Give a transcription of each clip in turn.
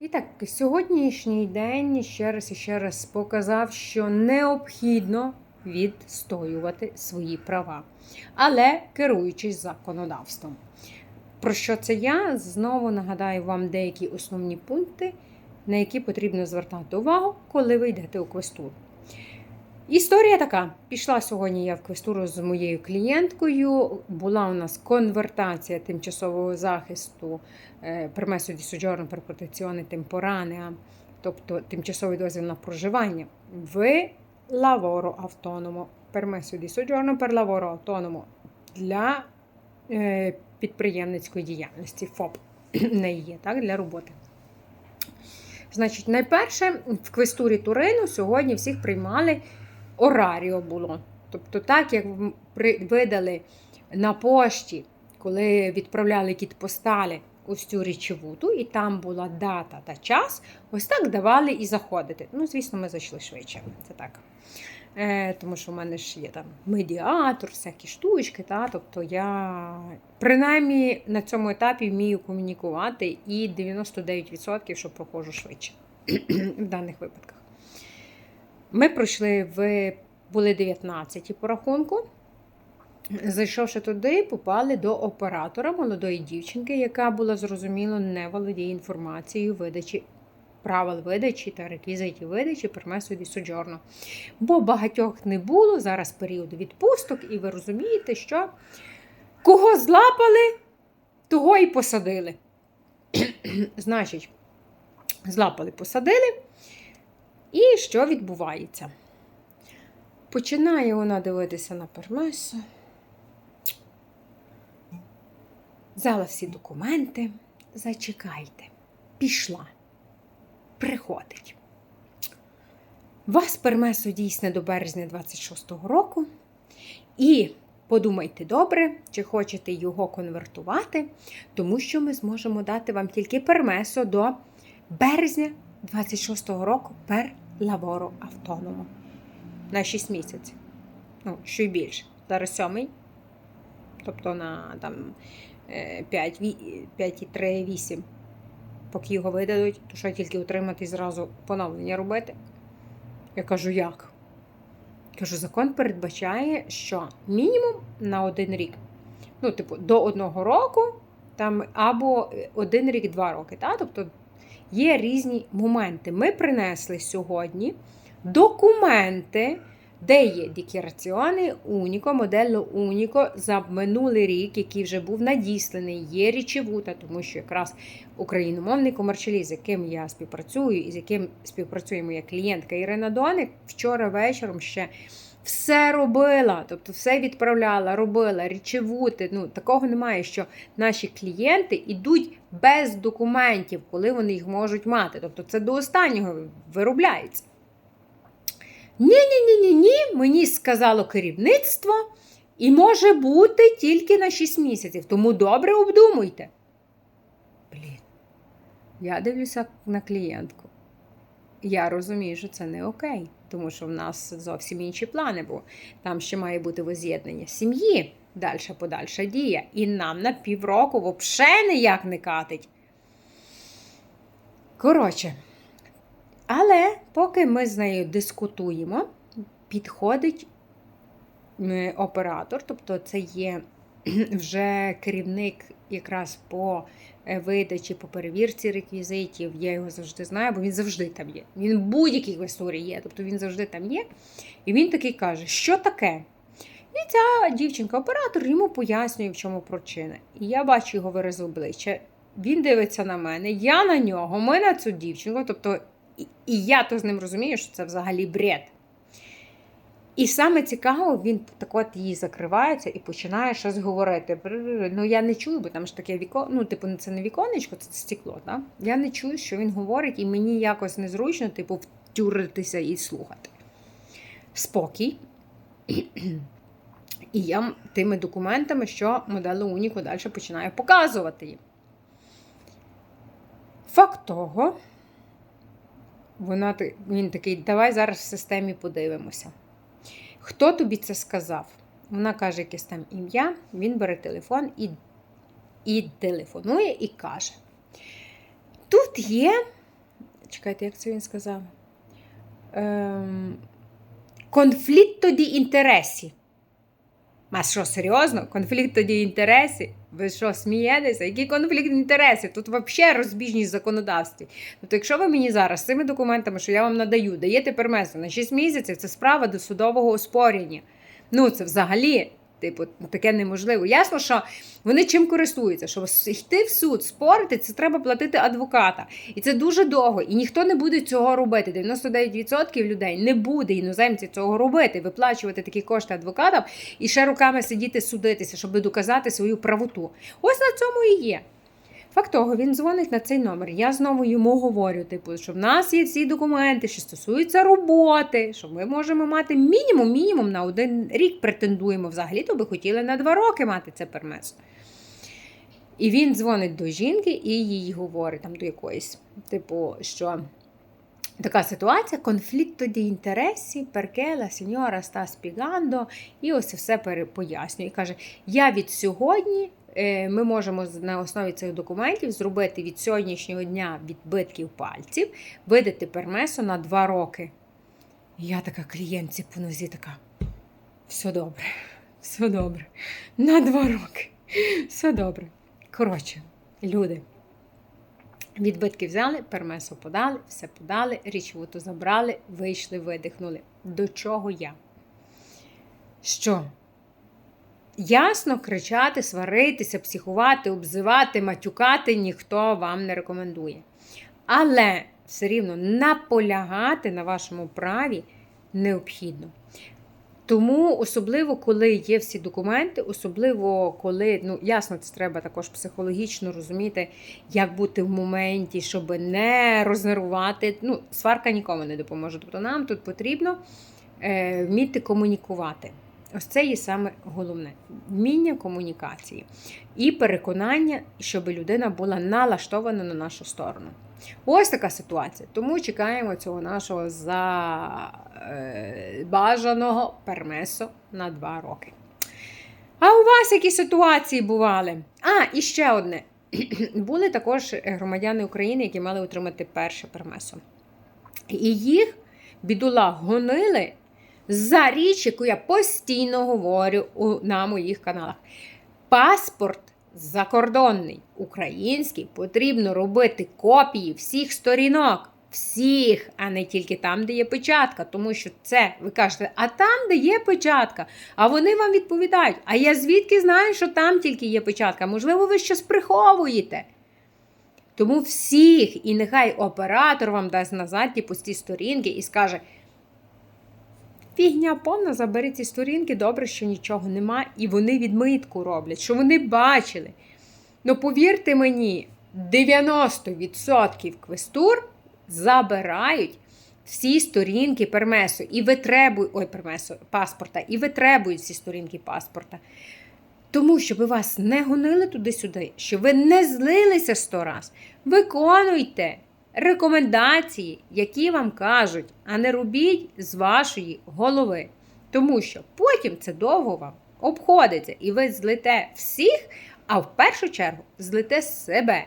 І так, сьогоднішній день ще раз і ще раз показав, що необхідно відстоювати свої права, але керуючись законодавством. Про що це я? Знову нагадаю вам деякі основні пункти, на які потрібно звертати увагу, коли ви йдете у квестуру. Історія така: пішла сьогодні я в квестуру з моєю клієнткою. Була у нас конвертація тимчасового захисту пермесу ді соджорно per protezione temporanea, тобто тимчасовий дозвіл на проживання в автономо. Permesso di soggiorno per lavoro autonomo для е, підприємницької діяльності ФОП не є, так, для роботи. Значить, найперше в квестурі Турину сьогодні всіх приймали ораріо було. Тобто, так як видали на пошті, коли відправляли кіт посталі ось цю річовуту, і там була дата та час, ось так давали і заходити. Ну, звісно, ми зайшли швидше. Це так. Е, Тому що в мене ж є там медіатор, всякі штучки. Та? Тобто я принаймні на цьому етапі вмію комунікувати і 99% що проходжу швидше в даних випадках. Ми пройшли в були 19 по рахунку. Зайшовши туди, попали до оператора молодої дівчинки, яка була зрозуміло не володіє інформацією видачі правил видачі та реквізитів видачі пермесу ді соджорно. Бо багатьох не було, зараз період відпусток, і ви розумієте, що кого злапали, того і посадили. Значить, злапали, посадили. І що відбувається? Починає вона дивитися на пермесу. Взяла всі документи. Зачекайте, пішла, приходить. Вас пермесо дійсне до березня 26-го року. І подумайте добре, чи хочете його конвертувати, тому що ми зможемо дати вам тільки пермесо до березня 26-го року пер лаворо автономо. На 6 місяців. Ну, що й більше. Зараз сьомий. Тобто на там 5,3-8. Поки його видадуть, то що тільки отримати і зразу поновлення робити. Я кажу, як? Кажу, закон передбачає, що мінімум на один рік. Ну, типу, до одного року, там, або один рік, два роки. Та? Тобто є різні моменти. Ми принесли сьогодні документи, де є діклараціони Уніко, моделло Уніко за минулий рік, який вже був надісланий, є річевута, тому що якраз україномовний комерчаліст, з яким я співпрацюю і з яким співпрацює моя клієнтка Ірина Доник, вчора вечором ще. Все робила, тобто все відправляла, робила, річевути. Ну, такого немає, що наші клієнти йдуть без документів, коли вони їх можуть мати. Тобто це до останнього виробляється. Ні-ні-ні, ні, мені сказало керівництво, і може бути тільки на 6 місяців. Тому добре обдумуйте. Блін, я дивлюся на клієнтку. Я розумію, що це не окей, тому що в нас зовсім інші плани, бо там ще має бути воз'єднання сім'ї, далі подальша дія. І нам на півроку взагалі ніяк не катить. Коротше. Але поки ми з нею дискутуємо, підходить оператор, тобто це є вже керівник якраз по видачі, по перевірці реквізитів. Я його завжди знаю, бо він завжди там є. Він в будь-якій історії є, тобто він завжди там є. І він такий каже, що таке? І ця дівчинка-оператор йому пояснює, в чому причина. І я бачу його вираз обличчя. Він дивиться на мене, я на нього, ми на цю дівчинку. тобто і я то з ним розумію, що це взагалі бред. І саме цікаво, він так от її закривається і починає щось говорити. Ну, я не чую, бо там ж таке віко... ну, типу, це не віконечко, це стекло. Так? Я не чую, що він говорить, і мені якось незручно, типу, втюритися і слухати. Спокій. І я тими документами, що модель Уніко далі починаю показувати їм. Факт того. Вона, Він такий, давай зараз в системі подивимося. Хто тобі це сказав? Вона каже, якесь там ім'я, він бере телефон і і телефонує і каже: Тут є чекайте, як це він сказав? Ем, конфлікт тоді інтересів. А що, серйозно? Конфлікт тоді інтересів? Ви що, смієтеся? Який конфлікт інтересів? Тут взагалі розбіжність в законодавстві. Тобто, якщо ви мені зараз цими документами, що я вам надаю, даєте пермесу на 6 місяців, це справа до судового оспорення. Ну, це взагалі. Типу, таке неможливо. Ясно, що вони чим користуються? Щоб йти в суд, спорити, це треба платити адвоката. І це дуже довго. І ніхто не буде цього робити. 99% людей не буде іноземці цього робити, виплачувати такі кошти адвокатам і ще руками сидіти судитися, щоб доказати свою правоту. Ось на цьому і є. Факт того, він дзвонить на цей номер. Я знову йому говорю, типу, що в нас є всі документи, що стосуються роботи, що ми можемо мати мінімум, мінімум на один рік претендуємо. Взагалі то би хотіли на два роки мати це пермесо. І він дзвонить до жінки і їй говорить там до якоїсь, типу, що така ситуація, конфлікт тоді інтересів, перкела, сеньора ста спігандо, і ось це все пояснює. І каже: я від сьогодні. Е, Ми можемо на основі цих документів зробити від сьогоднішнього дня відбитків пальців, видати пермесо на два роки. Я така клієнтці по нозі така. Все добре, все добре. На два роки. Все добре. Коротше, люди. Відбитки взяли, пермесо подали, все подали, річовуту забрали, вийшли, видихнули. До чого я? Що? Ясно, кричати, сваритися, психувати, обзивати, матюкати ніхто вам не рекомендує. Але все рівно наполягати на вашому праві необхідно. Тому, особливо, коли є всі документи, особливо коли, ну ясно, це треба також психологічно розуміти, як бути в моменті, щоб не рознервувати. Ну, сварка нікому не допоможе. Тобто нам тут потрібно е, вміти комунікувати. Ось це є саме головне вміння комунікації і переконання, щоб людина була налаштована на нашу сторону. Ось така ситуація. Тому чекаємо цього нашого за е, пермесо на два роки. А у вас які ситуації бували? А, і ще одне. Були також громадяни України, які мали отримати перше пермесо. І їх бідула гонили за річ, яку я постійно говорю на моїх каналах. Паспорт закордонний, український, потрібно робити копії всіх сторінок. Всіх, а не тільки там, де є печатка. Тому що це, ви кажете, а там, де є печатка. А вони вам відповідають: а я звідки знаю, що там тільки є печатка? Можливо, ви щось приховуєте. Тому всіх, і нехай оператор вам дасть назад ті пусті сторінки і скаже: Фігня повна, забери ці сторінки, добре, що нічого нема, і вони відмитку роблять, що вони бачили. Ну, повірте мені, 90% квестур забирають всі сторінки пермесу і витребують ой, пермесу, паспорта, і витребують всі сторінки паспорта. Тому, щоб вас не гонили туди-сюди, щоб ви не злилися сто раз, виконуйте рекомендації, які вам кажуть, а не робіть з вашої голови. Тому що потім це довго вам обходиться, і ви злите всіх, а в першу чергу злите себе,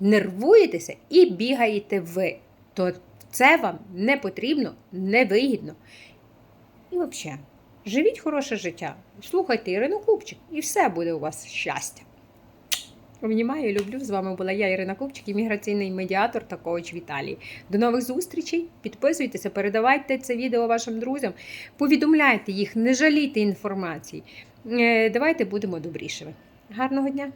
нервуєтеся і бігаєте ви. То це вам не потрібно, не вигідно. І взагалі, живіть хороше життя, слухайте Ірину Купчик, і все буде у вас щастя. Обнімаю, люблю. З вами була я, Ірина Купчик, імміграційний медіатор та коуч Віталії. До нових зустрічей. Підписуйтеся, передавайте це відео вашим друзям, повідомляйте їх, не жалійте інформації. Е, Давайте будемо добрішими. Гарного дня!